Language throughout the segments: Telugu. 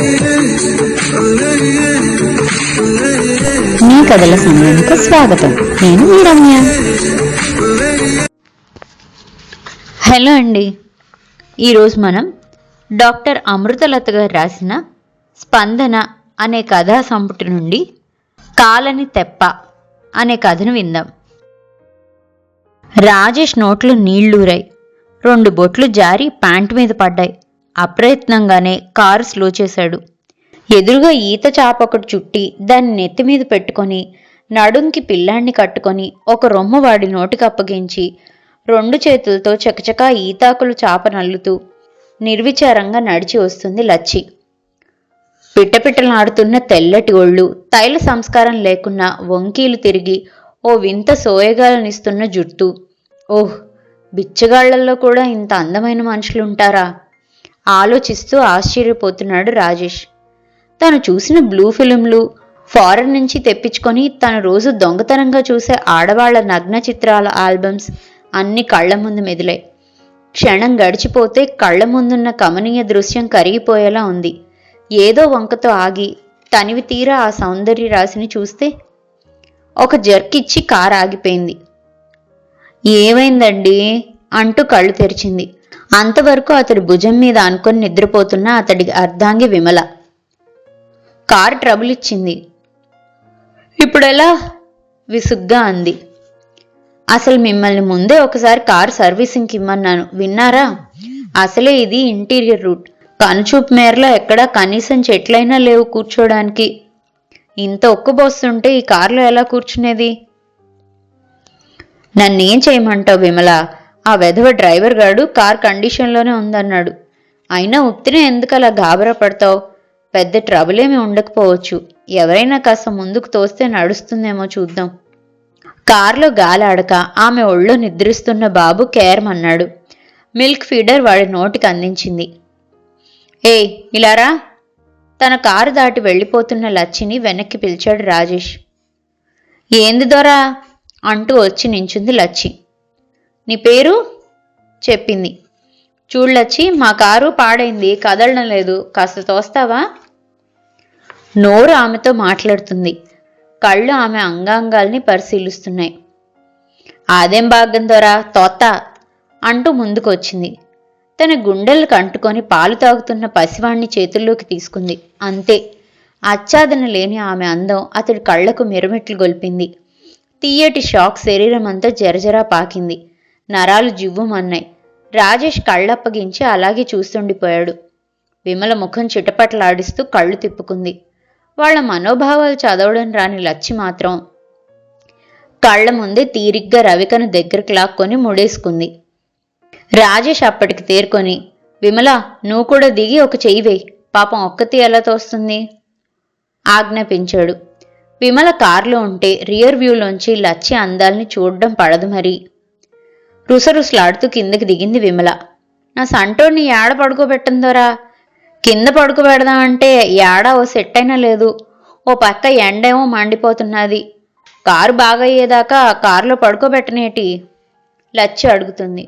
మీ కథల సమయానికి స్వాగతం. నేను మీ రమ్య. హలో అండి. ఈరోజు మనం డాక్టర్ అమృతలత గారు రాసిన స్పందన అనే కథా సంపుటి నుండి కాలని తెప్ప అనే కథను విందాం. రాజేష్ నోట్లు నీళ్ళూరాయి. రెండు బొట్లు జారి ప్యాంటు మీద పడ్డాయి. అప్రయత్నంగానే కారు స్లో చేశాడు. ఎదురుగా ఈత చాప ఒకటి చుట్టి దాన్ని నెత్తి మీద పెట్టుకొని నడుంకి పిల్లాన్ని కట్టుకొని ఒక రొమ్మ వాడి నోటికి అప్పగించి రెండు చేతులతో చకచకా ఈతాకులు చాప నల్లుతూ నిర్విచారంగా నడిచి వస్తుంది లచ్చి. పిట్టపిట్టలాడుతున్న తెల్లటి ఒళ్ళు తైల సంస్కారం లేకున్నా వంకీలు తిరిగి ఓ వింత సోయగాలనిస్తున్న జుట్టు. ఓహ్ బిచ్చగాళ్ళలో కూడా ఇంత అందమైన మనుషులుంటారా? ఆలోచిస్తూ ఆశ్చర్యపోతున్నాడు రాజేష్. తను చూసిన బ్లూ ఫిలింలు ఫారెన్ నుంచి తెప్పించుకొని తను రోజు దొంగతనంగా చూసే ఆడవాళ్ళ నగ్న చిత్రాల ఆల్బమ్స్ అన్ని కళ్ళ ముందు మెదిలాయి. క్షణం గడిచిపోతే కళ్ళ ముందున్న కమనీయ దృశ్యం కరిగిపోయేలా ఉంది. ఏదో వంకతో ఆగి తనివి తీరా ఆ సౌందర్య రాశిని చూస్తే ఒక జర్కిచ్చి కారు ఆగిపోయింది. ఏమైందండి? అంటూ కళ్ళు తెరిచింది. అంతవరకు అతడి భుజం మీద అనుకొని నిద్రపోతున్న అతడి అర్ధాంగి విమల. కారు ట్రబుల్ ఇచ్చింది. ఇప్పుడెలా? విసుగ్గా అంది. అసలు మిమ్మల్ని ముందే ఒకసారి కారు సర్వీసింగ్కి ఇమ్మన్నాను. విన్నారా? అసలే ఇది ఇంటీరియర్ రూట్. కనుచూపు మేరలో ఎక్కడా కనీసం చెట్లైనా లేవు కూర్చోడానికి. ఇంత ఒక్కబోస్తుంటే ఈ కారులో ఎలా కూర్చునేది? నన్నేం చేయమంటావు విమల? ఆ వెధవ డ్రైవర్ గాడు కార్ కండిషన్లోనే ఉందన్నాడు. అయినా ఉత్తినే ఎందుకు అలా గాబరా పడతావు? పెద్ద ట్రబుల్ ఏమి ఉండకపోవచ్చు. ఎవరైనా కాస్త ముందుకు తోస్తే నడుస్తుందేమో చూద్దాం. కారులో గాలాడక ఆమె ఒళ్ళో నిద్రిస్తున్న బాబు కేరమన్నాడు మిల్క్ ఫీడర్ వాడి నోటికి అందించింది. ఏ ఇలారా? తన కారు దాటి వెళ్ళిపోతున్న లచ్చిని వెనక్కి పిలిచాడు రాజేష్. ఏంది దొరా? అంటూ వచ్చి నించుంది లచ్చి. నీ పేరు? చెప్పింది. చూళ్ళొచ్చి మా కారు పాడైంది కదలడం లేదు. కాస్త తోస్తావా? నోరు ఆమెతో మాట్లాడుతుంది. కళ్ళు ఆమె అంగాంగాల్ని పరిశీలిస్తున్నాయి. ఆదేం భాగం దొరా? తోత అంటూ ముందుకొచ్చింది. తన గుండెలు కంటుకొని పాలు తాగుతున్న పసివాణ్ణి చేతుల్లోకి తీసుకుంది. అంతే. ఆచ్ఛాదన లేని ఆమె అందం అతడి కళ్ళకు మిరమిట్లు గొల్పింది. తీయటి షాక్ శరీరం అంతా జరజరా పాకింది. నరాలు జివ్వుమన్నాయి. రాజేష్ కళ్ళప్పగించి అలాగే చూస్తుండిపోయాడు. విమల ముఖం చిటపటలాడిస్తూ కళ్ళు తిప్పుకుంది. వాళ్ళ మనోభావాలు చదవడం రాని లచ్చి మాత్రం. కళ్ళ ముందే తీరిగ్గా రవికను దగ్గరికి లాక్కొని ముడేసుకుంది. రాజేష్ అప్పటికి తేరుకొని విమల నువ్వు కూడా దిగి ఒక చెయ్యి వేయి. పాపం ఒక్కతి ఎలా తోస్తుంది? ఆజ్ఞాపించాడు. విమల కారులో ఉంటే రియర్ వ్యూలోంచి లచ్చి అందాల్ని చూడడం పడదు మరి. రుసరుసలాడుతూ కిందకి దిగింది విమల. నా సంటోడిని ఏడ పడుకోబెట్టిందోరా? కింద పడుకోబెడదామంటే ఏడ ఓ సెట్ అయినా లేదు. ఓ పక్క ఎండేమో మండిపోతున్నది. కారు బాగయ్యేదాకా కారులో పడుకోబెట్టనేటి? లచ్చి అడుగుతుంది.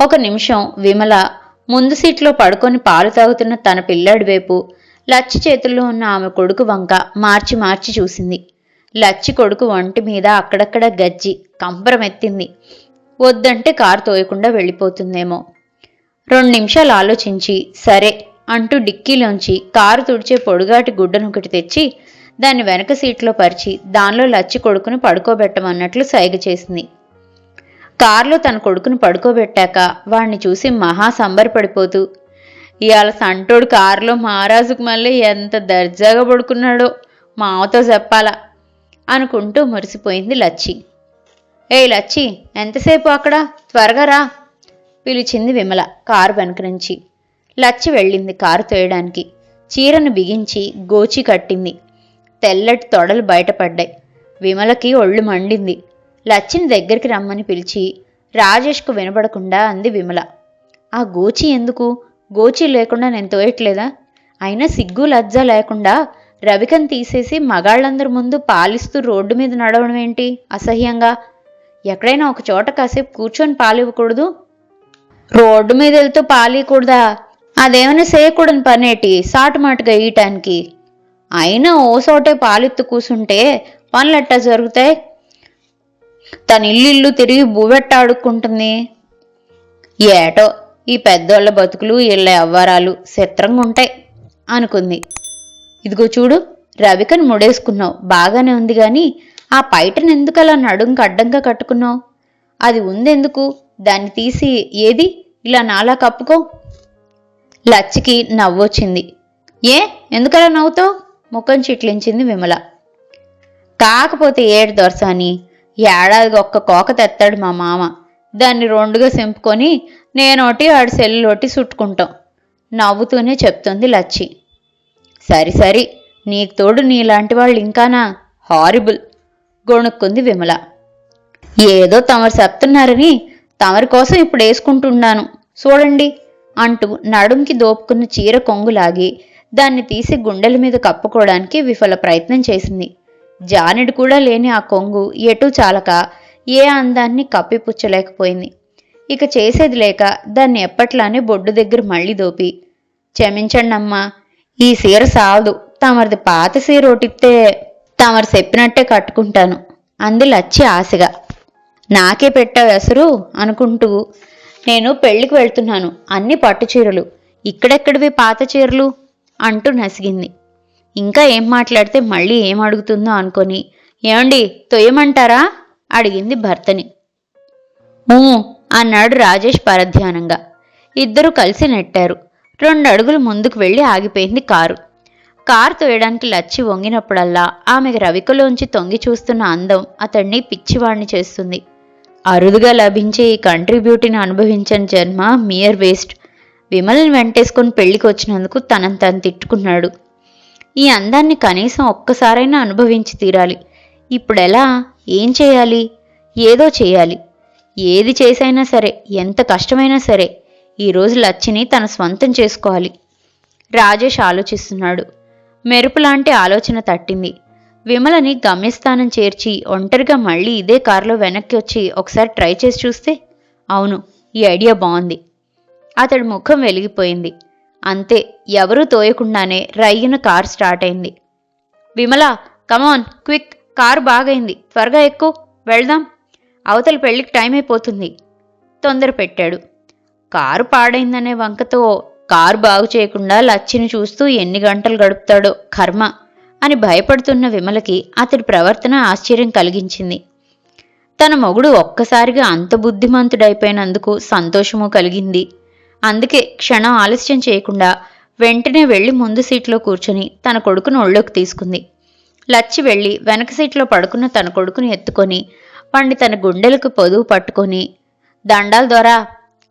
ఒక నిమిషం విమల ముందు సీట్లో పడుకొని పాలు తాగుతున్న తన పిల్లాడి వైపు లచ్చి చేతుల్లో ఉన్న ఆమె కొడుకు వంక మార్చి మార్చి చూసింది. లచ్చి కొడుకు ఒంటి మీద అక్కడక్కడ గజ్జి కంపరమెత్తింది వద్దంటే కారు తోయకుండా వెళ్ళిపోతుందేమో. రెండు నిమిషాలు ఆలోచించి సరే అంటూ డిక్కీలోంచి కారు తుడిచే పొడుగాటి గుడ్డనొకటి తెచ్చి దాన్ని వెనక సీట్లో పరిచి దానిలో లచ్చి కొడుకును పడుకోబెట్టమన్నట్లు సైగ చేసింది. కారులో తన కొడుకును పడుకోబెట్టాక వాణ్ణి చూసి మహా సంబరపడిపోతూ ఇవాళ సంటోడు కారులో మహారాజుకు మళ్ళీ ఎంత దర్జాగా పడుకున్నాడో మావతో చెప్పాలా? అనుకుంటూ మురిసిపోయింది లచ్చి. ఏయ్ లచ్చి ఎంతసేపు అక్కడ? త్వరగా రా పిలిచింది విమల కారు వెనక నుంచి. లచ్చి వెళ్ళింది కారు తోయడానికి. చీరను బిగించి గోచి కట్టింది. తెల్లటి తొడలు బయటపడ్డాయి. విమలకి ఒళ్ళు మండింది. లచ్చిని దగ్గరికి రమ్మని పిలిచి రాజేష్కు వినపడకుండా అంది విమల. ఆ గోచి ఎందుకు? గోచి లేకుండా నేను తోయట్లేదా? అయినా సిగ్గు లజ్జ లేకుండా రవికను తీసేసి మగాళ్ళందరి ముందు పాలిస్తూ రోడ్డు మీద నడవడం ఏంటి? అసహ్యంగా ఎక్కడైనా ఒక చోట కాసేపు కూర్చొని పాలివ్వకూడదు రోడ్డు మీద వెళ్తూ పాలియకూడదా అదేమైనా చేయకూడని పనేటి? సాటుమాటుగా ఇయటానికి అయినా ఓసోటే పాలెత్తు కూసుంటే పనులెట్టా జరుగుతాయి? తన ఇల్లు ఇల్లు తిరిగి బువ్వెట్ట ఆడుకుంటుంది ఏటో ఈ పెద్దోళ్ళ బతుకులు ఇళ్ళ అవ్వారాలు చిత్రంగా ఉంటాయి అనుకుంది. ఇదిగో చూడు రవికను ముడేసుకున్నావు. బాగానే ఉంది కానీ ఆ పైటనెందుకలా ఎందుకు నడుంకి అడ్డంగా కట్టుకున్నావు? అది ఉందెందుకు? దాన్ని తీసి ఏది? ఇలా నాలా కప్పుకో. లచ్చికి నవ్వొచ్చింది. ఏ? ఎందుకలా నవ్వుతావు? ముఖం చిట్లించింది విమల. కాకపోతే ఏడు దొరసాని ఏడాది ఒక్క కోక తెత్తాడు మా మామ. దాన్ని రెండుగా సింపుకొని నేనోటి ఆడి సెల్లులోటి చుట్టుకుంటాం నవ్వుతూనే చెప్తుంది లచ్చి. సరి సరి నీకు తోడు నీలాంటి వాళ్ళు ఇంకానా హారిబుల్. గొణుక్కుంది విమల. ఏదో తమరు చెప్తున్నారని తమరి కోసం ఇప్పుడు వేసుకుంటున్నాను. చూడండి అంటూ నడుంకి దోపుకున్న చీర కొంగులాగి దాన్ని తీసి గుండెల మీద కప్పుకోవడానికి విఫల ప్రయత్నం చేసింది. జానెడు కూడా లేని ఆ కొంగు ఎటూ చాలక ఏ అందాన్ని కప్పిపుచ్చలేకపోయింది. ఇక చేసేది లేక దాన్ని ఎప్పట్లానే బొడ్డు దగ్గర మళ్ళీ దోపి క్షమించండమ్మా ఈ సీర సావదు తమరిది పాత సీర ఒటిప్తే తమరు చెప్పినట్టే కట్టుకుంటాను. అంది లచ్చి ఆశగా. నాకే పెట్టావు ఎసరు అనుకుంటూ నేను పెళ్ళికి వెళ్తున్నాను. అన్ని పట్టు చీరలు. ఇక్కడెక్కడివి పాత చీరలు? అంటూ నసిగింది. ఇంకా ఏం మాట్లాడితే మళ్ళీ ఏం అడుగుతుందో అనుకొని ఏమండి తొయ్యమంటారా? అడిగింది భర్తని. అన్నాడు రాజేష్ పరధ్యానంగా. ఇద్దరు కలిసి నెట్టారు. రెండు అడుగులు ముందుకు వెళ్ళి ఆగిపోయింది కారు. కారు తోయడానికి లచ్చి వంగినప్పుడల్లా ఆమెకు రవికలోంచి తొంగి చూస్తున్న అందం అతన్ని పిచ్చివాణ్ణి చేస్తుంది. అరుదుగా లభించే ఈ కంట్రీ బ్యూటీని అనుభవించిన జన్మ మియర్ వేస్ట్ విమల్ని వెంటేసుకొని పెళ్ళికి వచ్చినందుకు తనని తను తిట్టుకున్నాడు. ఈ అందాన్ని కనీసం ఒక్కసారైనా అనుభవించి తీరాలి. ఇప్పుడెలా? ఏం చేయాలి? ఏదో చేయాలి. ఏది చేసైనా సరే ఎంత కష్టమైనా సరే ఈరోజు లచ్చిని తన స్వంతం చేసుకోవాలి. రాజేష్ ఆలోచిస్తున్నాడు. మెరుపులాంటి ఆలోచన తట్టింది. విమలని గమ్యస్థానం చేర్చి ఒంటరిగా మళ్ళీ ఇదే కారులో వెనక్కి వచ్చి ఒకసారి ట్రై చేసి చూస్తే అవును ఈ ఐడియా బాగుంది. అతడి ముఖం వెలిగిపోయింది. అంతే ఎవరూ తోయకుండానే రయ్యన కార్ స్టార్ట్ అయింది. Vimala come on quick car బాగైంది త్వరగా ఎక్కు వెళ్దాం. అవతల పెళ్ళికి టైం అయిపోతుంది. తొందర పెట్టాడు కారు పాడైందనే వంకతో కారు బాగు చేయకుండా లచ్చిని చూస్తూ ఎన్ని గంటలు గడుపుతాడో కర్మ అని భయపడుతున్న విమలకి అతడి ప్రవర్తన ఆశ్చర్యం కలిగించింది. తన మొగుడు ఒక్కసారిగా అంత బుద్ధిమంతుడైపోయినందుకు సంతోషము కలిగింది. అందుకే క్షణం ఆలస్యం చేయకుండా వెంటనే వెళ్ళి ముందు సీట్లో కూర్చొని తన కొడుకును ఒళ్ళోకి తీసుకుంది. లచ్చి వెళ్ళి వెనక సీట్లో పడుకున్న తన కొడుకుని ఎత్తుకొని వాణ్ణి తన గుండెలకు పొదువు పట్టుకొని దండాల ద్వారా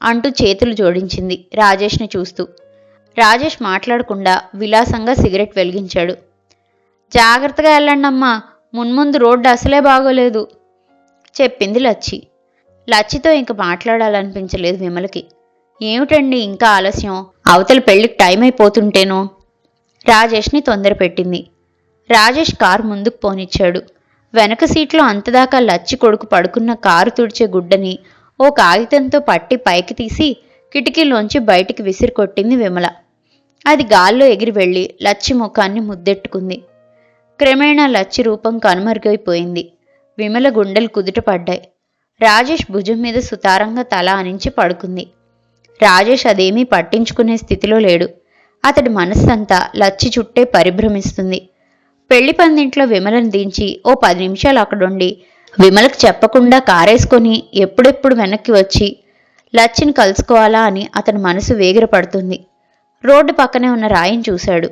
అంటూ చేతులు జోడించింది రాజేష్ని చూస్తూ. రాజేష్ మాట్లాడకుండా విలాసంగా సిగరెట్ వెలిగించాడు. జాగ్రత్తగా వెళ్ళండమ్మా మున్ముందు రోడ్డు అసలే బాగోలేదు చెప్పింది లచ్చి. లచ్చితో ఇంక మాట్లాడాలనిపించలేదు విమలకి. ఏమిటండి ఇంకా ఆలస్యం? అవతల పెళ్ళికి టైం అయిపోతుంటేనో? రాజేష్ని తొందర పెట్టింది. రాజేష్ కారు ముందుకు పోనిచ్చాడు. వెనక సీట్లో అంతదాకా లచ్చి కొడుకు పడుకున్న కారు తుడిచే గుడ్డని ఓ కాగితంతో పట్టి పైకి తీసి కిటికీలోంచి బయటికి విసిరి కొట్టింది విమల. అది గాల్లో ఎగిరి వెళ్ళి లచ్చి ముఖాన్ని ముద్దెట్టుకుంది. క్రమేణా లచ్చి రూపం కనుమరుగైపోయింది. విమల గుండెలు కుదుట పడ్డాయి రాజేష్ భుజం మీద సుతారంగా తల అనించి పడుకుంది. రాజేష్ అదేమీ పట్టించుకునే స్థితిలో లేడు. అతడి మనస్సంతా లచ్చి చుట్టే పరిభ్రమిస్తుంది. పెళ్ళి పందింట్లో విమలను దించి ఓ పది నిమిషాలు అక్కడుండి విమలకు చెప్పకుండా కారేసుకొని ఎప్పుడెప్పుడు వెనక్కి వచ్చి లచ్చిని కలుసుకోవాలా అని అతని మనసు వేగిరపడుతుంది. రోడ్డు పక్కనే ఉన్న రాయిని చూశాడు.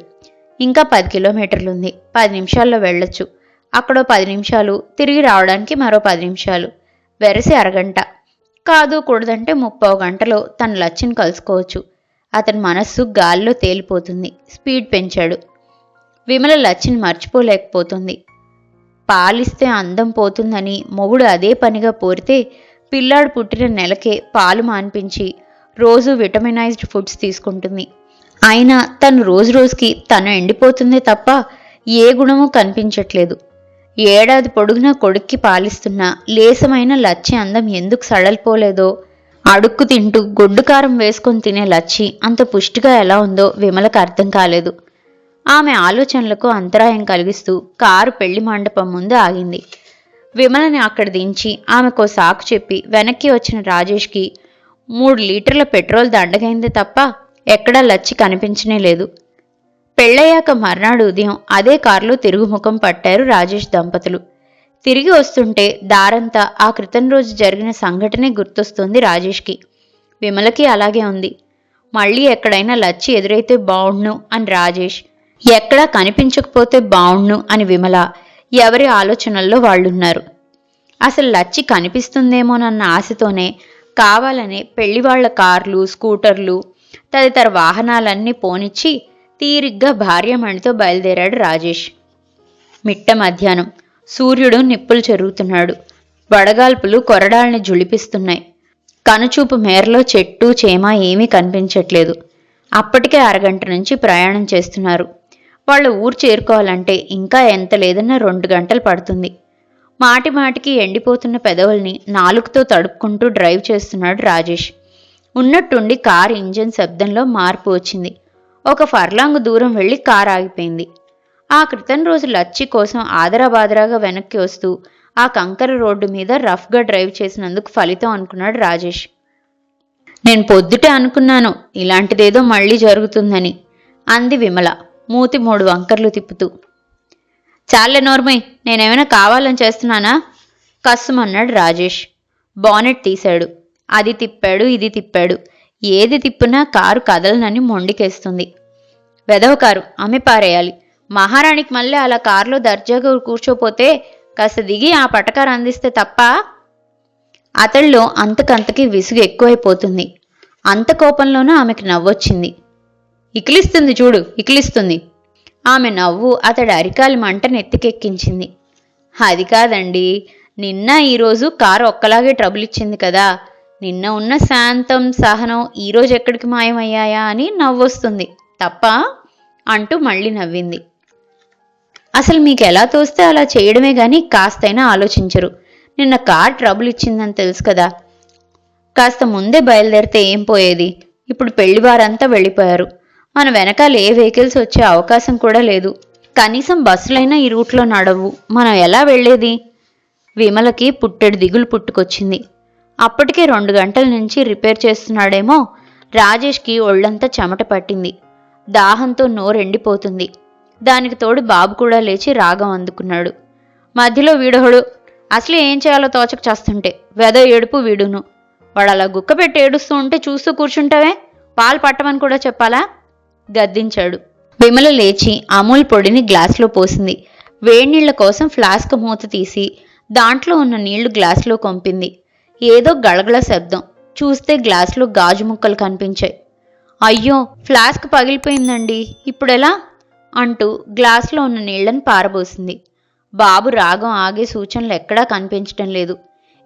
ఇంకా పది కిలోమీటర్లుంది. పది నిమిషాల్లో వెళ్ళొచ్చు. అక్కడో పది నిమిషాలు తిరిగి రావడానికి మరో పది నిమిషాలు. వెరసి అరగంట. కాదు కూడదంటే ముప్పో గంటలో తన లచ్చిని కలుసుకోవచ్చు. అతని మనస్సు గాల్లో తేలిపోతుంది. స్పీడ్ పెంచాడు. విమల లచ్చిని మర్చిపోలేకపోతుంది. పాలిస్తే అందం పోతుందని మొగుడు అదే పనిగా పోరితే పిల్లాడు పుట్టిన నెలకే పాలు మాన్పించి రోజు విటమినైజ్డ్ ఫుడ్స్ తీసుకుంటుంది. అయినా తను రోజు రోజుకి తను ఎండిపోతుందే తప్ప ఏ గుణమూ కనిపించట్లేదు. ఏడాది పొడుగునా కొడుక్కి పాలిస్తున్నా లేసమైన లచ్చి అందం ఎందుకు సడలిపోలేదో అడుక్కు తింటూ గొడ్డు కారం వేసుకొని తినే లచ్చి అంత పుష్టిగా ఎలా ఉందో విమలకు అర్థం కాలేదు. ఆమె ఆలోచనలకు అంతరాయం కలిగిస్తూ కారు పెళ్ళి మండపం ముందు ఆగింది. విమలని అక్కడ దించి ఆమెకు సాకు చెప్పి వెనక్కి వచ్చిన రాజేష్కి మూడు లీటర్ల పెట్రోల్ దండగైంది తప్ప ఎక్కడా లచ్చి కనిపించనే లేదు. పెళ్ళయ్యాక మర్నాడు ఉదయం అదే కారులో తిరుగుముఖం పట్టారు రాజేష్ దంపతులు. తిరిగి వస్తుంటే దారంతా ఆ క్రితం రోజు జరిగిన సంఘటనే గుర్తొస్తుంది రాజేష్కి. విమలకి అలాగే ఉంది. మళ్ళీ ఎక్కడైనా లచ్చి ఎదురైతే బావుణ్ణు అని రాజేష్ ఎక్కడా కనిపించకపోతే బావుణ్ణు అని విమల ఎవరి ఆలోచనల్లో వాళ్ళున్నారు. అసలు లచ్చి కనిపిస్తుందేమోనన్న ఆశతోనే కావాలనే పెళ్ళివాళ్ళ కార్లు స్కూటర్లు తదితర వాహనాలన్నీ పోనిచ్చి తీరిగ్గా భార్యమణితో బయలుదేరాడు రాజేష్. మిట్ట మధ్యాహ్నం సూర్యుడు నిప్పులు చెరుగుతున్నాడు. వడగాల్పులు కొరడాల్ని జుళిపిస్తున్నాయి. కనుచూపు మేరలో చెట్టు చేమ ఏమీ కనిపించట్లేదు. అప్పటికే అరగంట నుంచి ప్రయాణం చేస్తున్నారు. వాళ్ళు ఊరు చేరుకోవాలంటే ఇంకా ఎంత లేదన్నా రెండు గంటలు పడుతుంది. మాటి మాటికి ఎండిపోతున్న పెదవుల్ని నాలుగుతో తడుపుకుంటూ డ్రైవ్ చేస్తున్నాడు రాజేష్. ఉన్నట్టుండి కార్ ఇంజిన్ శబ్దంలో మార్పు వచ్చింది. ఒక ఫర్లాంగ్ దూరం వెళ్ళి కార్ ఆగిపోయింది. ఆ క్రితం రోజు లచ్చి కోసం ఆదరాబాదరాగా వెనక్కి వస్తూ ఆ కంకర రోడ్డు మీద రఫ్గా డ్రైవ్ చేసినందుకు ఫలితం అనుకున్నాడు రాజేష్. నేను పొద్దుటే అనుకున్నాను ఇలాంటిదేదో మళ్ళీ జరుగుతుందని అంది విమల. మూతి మూడు వంకర్లు తిప్పుతూ. చాలే నోర్మయ్ నేనేమైనా కావాలని చేస్తున్నానా? కస్సుమన్నాడు రాజేష్. బానెట్ తీశాడు. అది తిప్పాడు ఇది తిప్పాడు. ఏది తిప్పినా కారు కదలనని మొండికేస్తుంది. వెదవ కారు అమ్మి పారేయాలి. మహారాణికి మళ్ళీ అలా కారులో దర్జాగా కూర్చోపోతే కాస్త దిగి ఆ పటకారు అందిస్తే తప్ప? అతడిలో అంతకంతకి విసుగు ఎక్కువైపోతుంది. అంత కోపంలోనూ ఆమెకు నవ్వొచ్చింది. ఇకిలిస్తుంది చూడు ఇకిలిస్తుంది. ఆమె నవ్వు అతడి అరికాలి మంట నెత్తికెక్కించింది. అది కాదండి నిన్న ఈరోజు కారు ఒక్కలాగే ట్రబుల్ ఇచ్చింది కదా. నిన్న ఉన్న శాంతం సహనం ఈరోజు ఎక్కడికి మాయమయ్యాయా అని నవ్వొస్తుంది. తప్ప? అంటూ మళ్ళీ నవ్వింది. అసలు మీకు ఎలా తోస్తే అలా చేయడమే కానీ కాస్తైనా ఆలోచించరు. నిన్న కార్ ట్రబుల్ ఇచ్చిందని తెలుసు కదా. కాస్త ముందే బయలుదేరితే ఏం పోయేది? ఇప్పుడు పెళ్ళివారంతా వెళ్ళిపోయారు. మన వెనకాల ఏ వెహికల్స్ వచ్చే అవకాశం కూడా లేదు. కనీసం బస్సులైనా ఈ రూట్లో నడవు. మనం ఎలా వెళ్ళేది? విమలకి పుట్టెడు దిగులు పుట్టుకొచ్చింది. అప్పటికే రెండు గంటల నుంచి రిపేర్ చేస్తున్నాడేమో రాజేష్కి ఒళ్ళంతా చెమట పట్టింది. దాహంతో నోరెండిపోతుంది. దానికి తోడు బాబు కూడా లేచి రాగం అందుకున్నాడు. మధ్యలో వీడొహడు అసలు ఏం చేయాలో తోచక చేస్తుంటే వెద ఏడుపు వీడును. వాడు అలా గుక్క పెట్టి ఏడుస్తూ ఉంటే చూస్తూ కూర్చుంటావే? పాలు పట్టమని కూడా చెప్పాలా? గద్దించాడు. విమల లేచి అమూల్ పొడిని గ్లాసులో పోసింది. వేడినీళ్ళ కోసం ఫ్లాస్క్ మూత తీసి దాంట్లో ఉన్న నీళ్ళు గ్లాసులో కొంపింది. ఏదో గళగళ శబ్దం. చూస్తే గ్లాసులో గాజు ముక్కలు కనిపించాయి. అయ్యో ఫ్లాస్క్ పగిలిపోయిందండి. ఇప్పుడెలా? అంటూ గ్లాసులో ఉన్న నీళ్ళను పారబోసింది. బాబు రాగం ఆగే సూచనలు ఎక్కడా కనిపించడం లేదు.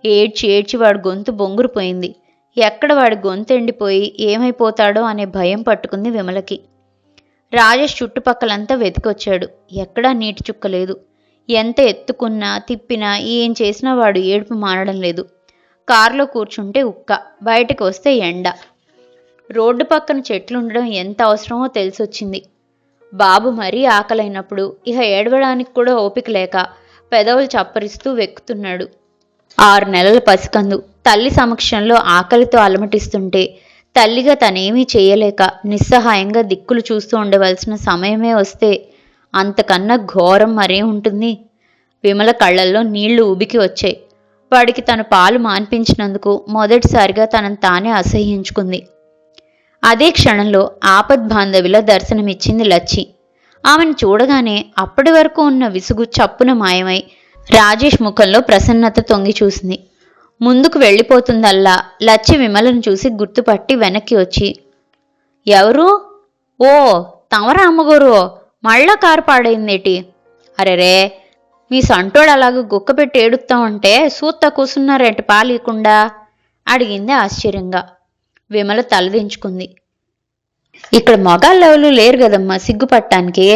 ఏడ్చి ఏడ్చి వాడి గొంతు బొంగురుపోయింది. ఎక్కడ వాడి గొంతు ఎండిపోయి ఏమైపోతాడో అనే భయం పట్టుకుంది విమలకి. రాజేష్ చుట్టుపక్కలంతా వెతికొచ్చాడు. ఎక్కడా నీటి చుక్క లేదు. ఎంత ఎత్తుకున్నా తిప్పినా ఏం చేసినా వాడు ఏడుపు మానడం లేదు. కారులో కూర్చుంటే ఉక్క బయటకు వస్తే ఎండ. రోడ్డు పక్కన చెట్లు ఉండడం ఎంత అవసరమో తెలిసొచ్చింది. బాబు మరీ ఆకలైనప్పుడు ఇహ ఏడవడానికి కూడా ఓపిక లేక పెదవులు చప్పరిస్తూ వెక్కుతున్నాడు. ఆరు నెలల పసికందు తల్లి సమక్షంలో ఆకలితో అలమటిస్తుంటే తల్లిగా తనేమీ చేయలేక నిస్సహాయంగా దిక్కులు చూస్తూ ఉండవలసిన సమయమే వస్తే అంతకన్నా ఘోరం మరే ఉంటుంది? విమల కళ్ళల్లో నీళ్ళు ఉబికి వచ్చాయి. వాడికి తన పాలు మాన్పించినందుకు మొదటిసారిగా తనను తానే అసహ్యించుకుంది. అదే క్షణంలో ఆపద్బాంధవిలో దర్శనమిచ్చింది లచ్చి. ఆమెను చూడగానే అప్పటి వరకు ఉన్న విసుగు చప్పున మాయమై రాజేష్ ముఖంలో ప్రసన్నత తొంగి చూసింది. ముందుకు వెళ్ళిపోతుందల్లా. లచ్చి విమలను చూసి గుర్తుపట్టి వెనక్కి వచ్చి ఎవరు? ఓ తమరా అమ్మగోరు? మళ్ళా కారు పాడైందేటి? అరెరే మీ సంటోడు అలాగ గుక్క పెట్టి ఉంటే సూత్త కూసున్నారేంటి పాలీకుండా అడిగింది ఆశ్చర్యంగా. విమల తలదించుకుంది ఇక్కడ మగాళ్ళెవరు లేరు కదమ్మా సిగ్గుపట్టానికి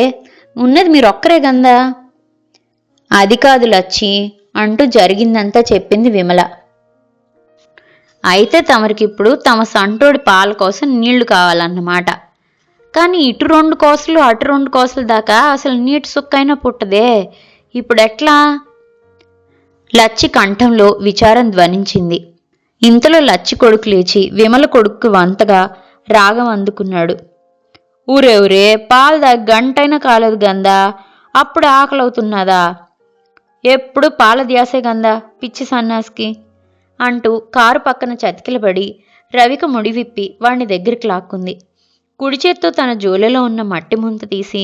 ఉన్నది మీరొక్కరే కదా అది కాదు లచ్చి అంటూ జరిగిందంతా చెప్పింది విమల. అయితే తమరికిప్పుడు తమ సంటోడి పాల కోసం నీళ్ళు కావాలన్నమాట. కానీ ఇటు రెండు కోసలు అటు రెండు కోసలు దాకా అసలు నీటి సుక్కైనా పుట్టదే. ఇప్పుడు ఎట్లా? లచ్చి కంఠంలో విచారం ధ్వనించింది. ఇంతలో లచ్చి కొడుకు లేచి విమల కొడుకు వంతగా రాగం అందుకున్నాడు. ఊరే ఊరే పాలు దా గంటైనా కాలేదు గందా అప్పుడు ఆకలవుతున్నదా? ఎప్పుడు పాల ధ్యాసే గందా పిచ్చి సన్నాస్కి. అంటూ కారు పక్కన చతికిలబడి రవిక ముడి విప్పి వాణ్ణి దగ్గరికి లాక్కుంది. కుడి చేత్తో తన జోలెలో ఉన్న మట్టి ముంత తీసి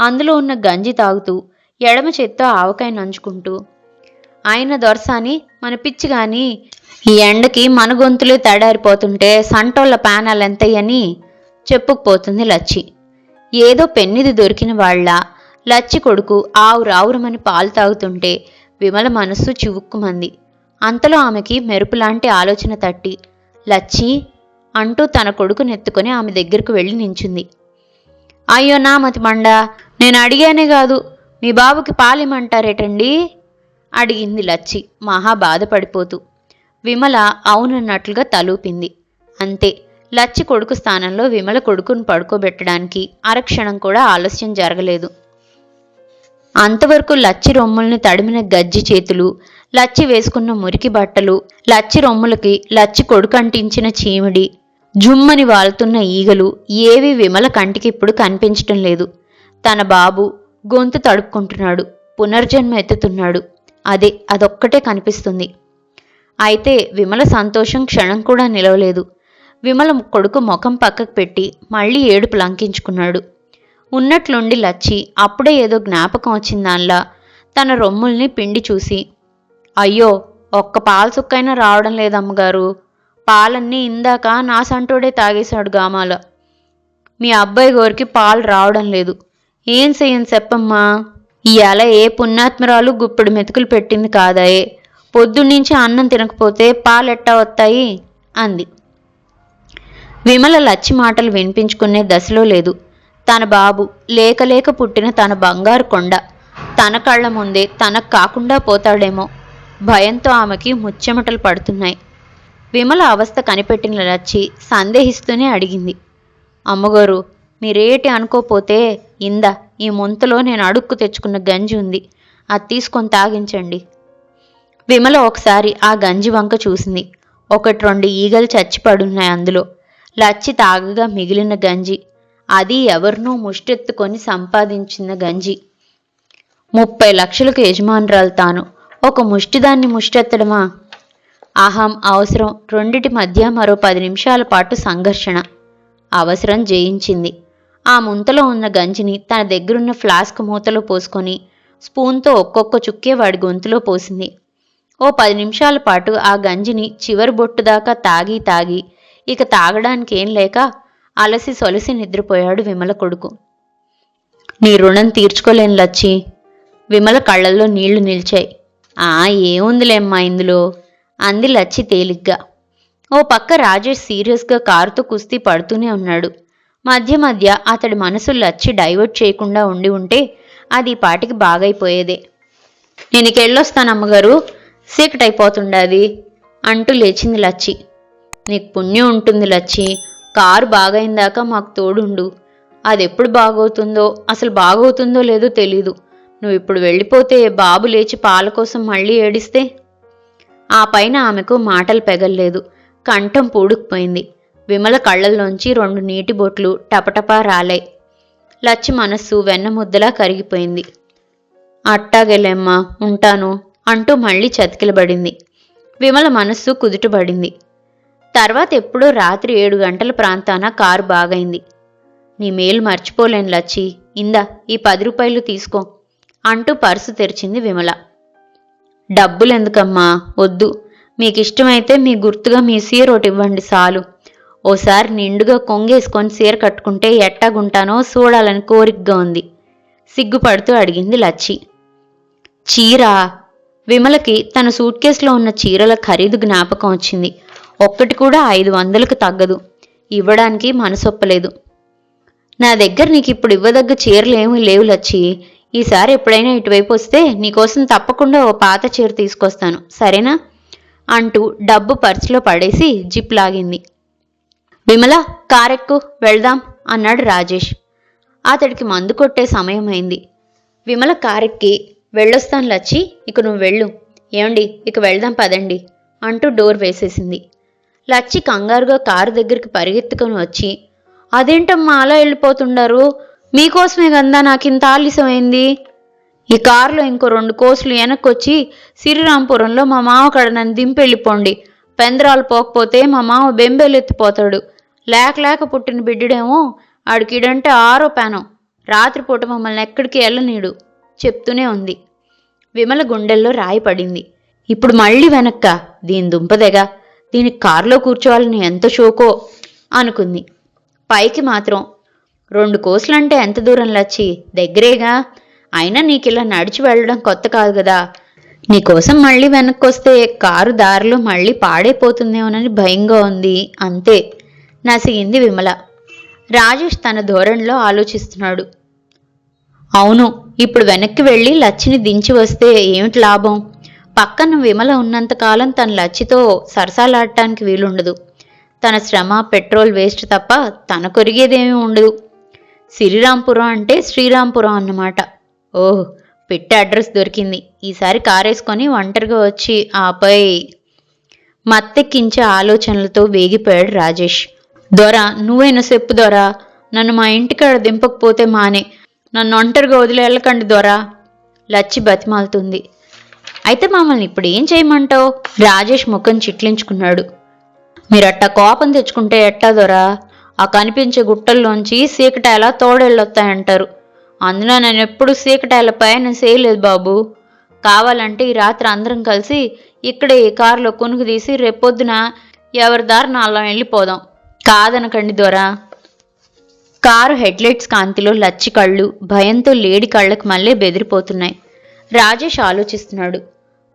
అందులో ఉన్న గంజి తాగుతూ ఎడమ చేత్తో ఆవకాయ నంచుకుంటూ ఆయన దొరసాని మన పిచ్చి గాని ఈ ఎండకి మన గొంతులే తడారిపోతుంటే సంటోళ్ళ ప్యానాలు ఎంతయ్యని చెప్పుకుపోతుంది లచ్చి. ఏదో పెన్నిది దొరికిన వాళ్ళ లచ్చి కొడుకు ఆవురావురమని పాలు తాగుతుంటే విమల మనస్సు చివుక్కుమంది. అంతలో ఆమెకి మెరుపులాంటి ఆలోచన తట్టి లచ్చి అంటూ తన కొడుకునెత్తుకొని ఆమె దగ్గరకు వెళ్ళి నించుంది. అయ్యో నా మతి మండ నేను అడిగానే కాదు మీ బాబుకి పాలిమంటారేటండి అడిగింది లచ్చి మహా బాధపడిపోతూ. విమల అవునన్నట్లుగా తలూపింది. అంతే లచ్చి కొడుకు స్థానంలో విమల కొడుకును పడుకోబెట్టడానికి అరక్షణం కూడా ఆలస్యం జరగలేదు. అంతవరకు లచ్చి రొమ్ముల్ని తడిమిన గజ్జి చేతులు లచ్చి వేసుకున్న మురికి బట్టలు లచ్చి రొమ్ములకి లచ్చి కొడుకంటించిన చీమిడి జుమ్మని వాలుతున్న ఈగలు ఏవి విమల కంటికి ఇప్పుడు కనిపించటం లేదు. తన బాబు గొంతు తడుపుకుంటున్నాడు పునర్జన్మ ఎత్తుతున్నాడు. అదే అదొక్కటే కనిపిస్తుంది. అయితే విమల సంతోషం క్షణం కూడా నిలవలేదు. విమల కొడుకు ముఖం పక్కకు పెట్టి మళ్ళీ ఏడుపు లంకించుకున్నాడు. ఉన్నట్లుండి లచ్చి అప్పుడే ఏదో జ్ఞాపకం వచ్చిందాన్లా తన రొమ్ముల్ని పిండి చూసి అయ్యో ఒక్క పాల సుక్కైనా రావడం లేదమ్మగారు. పాలన్నీ ఇందాక నా సంటోడే తాగేశాడు గామాల. మీ అబ్బాయి గోరికి పాలు రావడం లేదు. ఏం చెయ్యను చెప్పమ్మా? ఇవాళ ఏ పుణ్యాత్మరాలు గుప్పుడు మెతుకులు పెట్టింది కాదాయే. పొద్దున్నుంచి అన్నం తినకపోతే పాలెట్టా వస్తాయి అంది. విమల లచ్చి మాటలు వినిపించుకునే దశలో లేదు. తన బాబు లేక లేక పుట్టిన తన బంగారు కొండ. తన కళ్ళ ముందే తనకు కాకుండా పోతాడేమో. భయంతో ఆమెకి ముచ్చెమటలు పడుతున్నాయి. విమల అవస్థ కనిపెట్టిన లచ్చి సందేహిస్తూనే అడిగింది. అమ్మగారు మీరేటి అనుకోపోతే ఇందా ఈ ముంతలో నేను అడుక్కు తెచ్చుకున్న గంజి ఉంది. అది తీసుకొని తాగించండి. విమల ఒకసారి ఆ గంజి వంక చూసింది. ఒకటి రెండు ఈగలు చచ్చిపడున్నాయి అందులో. లచ్చి తాగగా మిగిలిన గంజి. అది ఎవరినో ముష్టెత్తుకొని సంపాదించిన గంజి. ముప్పై లక్షలకు యజమానురాలు తాను. ఒక ముష్టిదాన్ని ముష్టెత్తడమా? అహం అవసరం. రెండిటి మధ్య మరో పది నిమిషాల పాటు సంఘర్షణ. అవసరం జయించింది. ఆ ముంతలో ఉన్న గంజిని తన దగ్గరున్న ఫ్లాస్క్ మూతలో పోసుకొని స్పూన్తో ఒక్కొక్క చుక్కే వాడి గొంతులో పోసింది. ఓ పది నిమిషాల పాటు ఆ గంజిని చివరి బొట్టు దాకా తాగి తాగి ఇక తాగడానికి ఏం లేక అలసి సొలసి నిద్రపోయాడు విమల కొడుకు. నీ రుణం తీర్చుకోలేని లచ్చి. విమల కళ్ళల్లో నీళ్ళు నిలిచాయి. ఆ ఏముందిలేమ్మా ఇందులో? అంది లచ్చి తేలిగ్గా. ఓ పక్క రాజేష్ సీరియస్గా కారుతో కుస్తీ పడుతూనే ఉన్నాడు. మధ్య మధ్య అతడి మనసు లచ్చి డైవర్ట్ చేయకుండా ఉండి ఉంటే అది పాటికి బాగైపోయేదే. నేను ఇక అమ్మగారు సీక్రెట్ అయిపోతుండది అంటూ లేచింది లచ్చి. నీకు పుణ్యం ఉంటుంది లచ్చి కారు బాగైందాక మాకు తోడుండు. అది ఎప్పుడు బాగవుతుందో అసలు బాగవుతుందో లేదో తెలీదు. నువ్వు ఇప్పుడు వెళ్ళిపోతే బాబు లేచి పాల కోసం మళ్ళీ ఏడిస్తే? ఆ పైన ఆమెకు మాటలు పెగల్లేదు. కంఠం పూడుకుపోయింది. విమల కళ్ళల్లోంచి రెండు నీటి బొట్లు టపటపా రాలాయి. లచ్చి మనస్సు వెన్నముద్దలా కరిగిపోయింది. అట్టాగెలేమ్మా ఉంటాను అంటూ మళ్ళీ చతికిలబడింది. విమల మనస్సు కుదుటబడింది తర్వాత ఎప్పుడో రాత్రి ఏడు గంటల ప్రాంతాన కారు బాగైంది. నీ మేలు మర్చిపోలేను లచ్చి. ఇందా ఈ పది రూపాయలు తీసుకో. అంటూ పర్సు తెరిచింది విమల. డబ్బులెందుకమ్మా? వద్దు. మీకు ఇష్టమైతే మీ గుర్తుగా మీ సీర ఒకటి ఇవ్వండి చాలు ఓసారి నిండుగా కొంగేసుకొని సీర కట్టుకుంటే ఎట్టాగుంటానో చూడాలని కోరికగా ఉంది. సిగ్గుపడుతూ అడిగింది లచ్చి. చీర? విమలకి తన సూట్ కేసులో ఉన్న చీరల ఖరీదు జ్ఞాపకం వచ్చింది. ఒక్కటి కూడా ఐదు వందలకు తగ్గదు. ఇవ్వడానికి మనసొప్పలేదు. నా దగ్గర నీకు ఇప్పుడు ఇవ్వదగ్గ చీరలు ఏమీ లేవు లచ్చి. ఈసారి ఎప్పుడైనా ఇటువైపు వస్తే నీకోసం తప్పకుండా ఓ పాత చీర తీసుకొస్తాను సరేనా? అంటూ డబ్బు పర్సులో పడేసి జిప్ లాగింది. విమల కారెక్కు వెళ్దాం అన్నాడు రాజేష్. అతడికి మందు కొట్టే సమయం అయింది. విమల కారెక్కి వెళ్ళొస్తాను లచ్చి ఇక నువ్వు వెళ్ళు. ఏమండి ఇక వెళ్దాం పదండి అంటూ డోర్ వేసేసింది. లచ్చి కంగారుగా కారు దగ్గరికి పరిగెత్తుకొని వచ్చి అదేంటమ్మా అలా వెళ్ళిపోతుండారు? మీకోసమే గందా నాకు ఇంత ఆలస్యమైంది? ఈ కారులో ఇంకో రెండు కోసులు వెనక్కొచ్చి శ్రీరాంపురంలో మా మామ కడ నన్ను దింపెళ్ళిపోండి. పెందరాలు పోకపోతే మా మామ బెంబేలెత్తిపోతాడు. లేక లేక పుట్టిన బిడ్డడేమో ఆడికిడంటే ఆరో పానం. రాత్రిపూట మమ్మల్ని ఎక్కడికి వెళ్ళనీడు చెప్తూనే ఉంది. విమల గుండెల్లో రాయి పడింది. ఇప్పుడు మళ్ళీ వెనక్క? దీని దుంపదెగా? దీనికి కారులో కూర్చోవాలని ఎంత షోకో? అనుకుంది. పైకి మాత్రం రెండు కోసులంటే ఎంత దూరం లచ్చి? దగ్గరేగా? అయినా నీకు ఇలా నడిచి వెళ్ళడం కొత్త కాదు కదా నీకోసం మళ్ళీ వెనక్కి వస్తే కారు దారిలో మళ్ళీ పాడైపోతుందేమోనని భయంగా ఉంది. అంతే. నసిగింది విమల. రాజేష్ తన ధోరణిలో ఆలోచిస్తున్నాడు. అవును ఇప్పుడు వెనక్కి వెళ్ళి లచ్చిని దించి వస్తే ఏమిటి లాభం? పక్కన విమల ఉన్నంతకాలం తన లచ్చితో సరసాలాడటానికి వీలుండదు. తన శ్రమ పెట్రోల్ వేస్ట్ తప్ప తన కొరిగేదేమీ ఉండదు. సిరిరాంపురం అంటే శ్రీరాంపురం అన్నమాట. ఓహ్ పెట్టే అడ్రస్ దొరికింది. ఈసారి కారేసుకొని ఒంటరిగా వచ్చి ఆపై మత్తెక్కించే ఆలోచనలతో వేగిపోయాడు రాజేష్. దొర నువ్వైనా చెప్పు దొర. నన్ను మా ఇంటికాడ దింపకపోతే మానే. నన్ను ఒంటరిగా వదిలి వెళ్ళకండి దొర. లచ్చి బతిమాలుతుంది. అయితే మమ్మల్ని ఇప్పుడు ఏం చేయమంటావు? రాజేష్ ముఖం చిట్లించుకున్నాడు. మీరట్టా కోపం తెచ్చుకుంటే ఎట్టా దొరా? ఆ కనిపించే గుట్టల్లోంచి సీకటాయల తోడెళ్ళొస్తాయంటారు అందులో నేను ఎప్పుడు సీకటాయల ప్రయాణం చేయలేదు బాబు. కావాలంటే ఈ రాత్రి అందరం కలిసి ఇక్కడే ఈ కారులో కొనుగు తీసి రేపొద్దున ఎవరి దారి అల్లం వెళ్ళిపోదాం. కాదనకండి దొరా. కారు హెడ్లైట్స్ కాంతిలో లచ్చి కళ్ళు భయంతో లేడి కళ్ళకు మళ్ళీ బెదిరిపోతున్నాయి. రాజేష్ ఆలోచిస్తున్నాడు.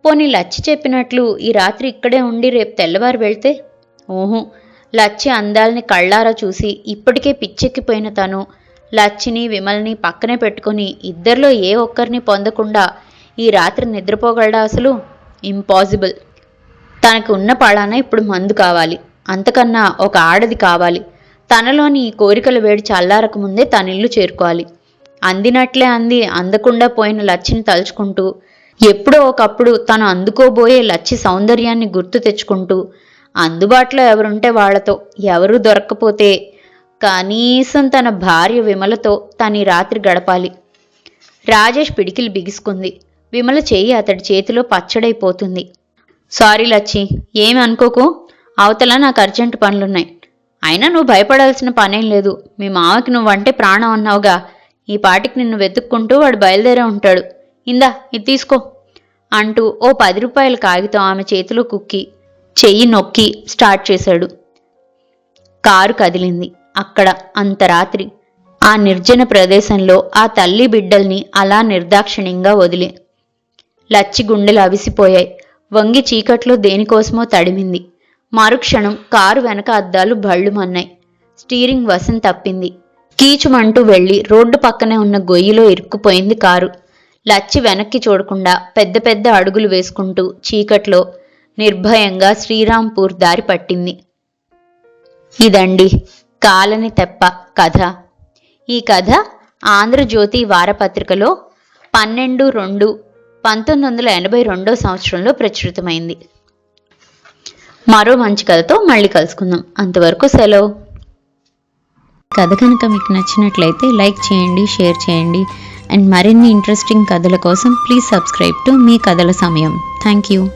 పోనీ లచ్చి చెప్పినట్లు ఈ రాత్రి ఇక్కడే ఉండి రేపు తెల్లవారు వెళ్తే? ఓహో లచ్చి అందాల్ని కళ్ళారా చూసి ఇప్పటికే పిచ్చెక్కిపోయిన తను. లచ్చిని విమల్ని పక్కనే పెట్టుకుని ఇద్దరిలో ఏ ఒక్కరిని పొందకుండా ఈ రాత్రి నిద్రపోగలడా అసలు? ఇంపాసిబుల్. తనకు ఉన్న పళాన ఇప్పుడు మందు కావాలి. అంతకన్నా ఒక ఆడది కావాలి. తనలోని ఈ కోరికల వేడి చల్లారక ముందే తన ఇల్లు చేరుకోవాలి. అందినట్లే అంది అందకుండా పోయిన లచ్చిని తలుచుకుంటూ. ఎప్పుడో ఒకప్పుడు తను అందుకోబోయే లచ్చి సౌందర్యాన్ని గుర్తు తెచ్చుకుంటూ. అందుబాటులో ఎవరుంటే వాళ్ళతో ఎవరు దొరక్కపోతే కనీసం తన భార్య విమలతో తను రాత్రి గడపాలి. రాజేష్ పిడికిలు బిగుసుకుంది. విమల చేయి అతడి చేతిలో పచ్చడైపోతుంది. సారీ లచ్చి ఏమి అనుకోకు. అవతల నాకు అర్జెంటు పనులున్నాయి. అయినా నువ్వు భయపడాల్సిన పనేం లేదు. మీ మామకి నువ్వంటే ప్రాణం అన్నావుగా. ఈ పాటికి నిన్ను వెతుక్కుంటూ వాడు బయలుదేరే ఉంటాడు. ఇందా ఇది తీసుకో అంటూ ఓ పది రూపాయల కాగితం ఆమె చేతిలో కుక్కి చెయ్యి నొక్కి స్టార్ట్ చేశాడు. కారు కదిలింది. అక్కడ అంత రాత్రి ఆ నిర్జన ప్రదేశంలో ఆ తల్లి బిడ్డల్ని అలా నిర్దాక్షిణ్యంగా వదిలి. లచ్చి గుండెలు అవిసిపోయాయి. వంగి చీకట్లో దేనికోసమో తడిమింది. మరుక్షణం కారు వెనక అద్దాలు భళ్ళుమన్నాయి స్టీరింగ్ వశం తప్పింది. కీచుమంటూ వెళ్ళి రోడ్డు పక్కనే ఉన్న గొయ్యిలో ఇరుక్కుపోయింది కారు. లచ్చి వెనక్కి చూడకుండా పెద్ద పెద్ద అడుగులు వేసుకుంటూ చీకట్లో నిర్భయంగా శ్రీరాంపూర్ దారి పట్టింది. ఇదండి కాలని తెప్ప కథ. ఈ కథ ఆంధ్రజ్యోతి వారపత్రికలో పన్నెండు రెండు పంతొమ్మిది వందల ఎనభై రెండో సంవత్సరంలో ప్రచురితమైంది. మరో మంచి కథతో మళ్ళీ కలుసుకుందాం. అంతవరకు సెలవు. కథ కనుక మీకు నచ్చినట్లయితే లైక్ చేయండి షేర్ చేయండి. అండ్ మరిన్ని ఇంట్రెస్టింగ్ కథల కోసం ప్లీజ్ సబ్స్క్రైబ్ టు మీ కథల సమయం. Thank you.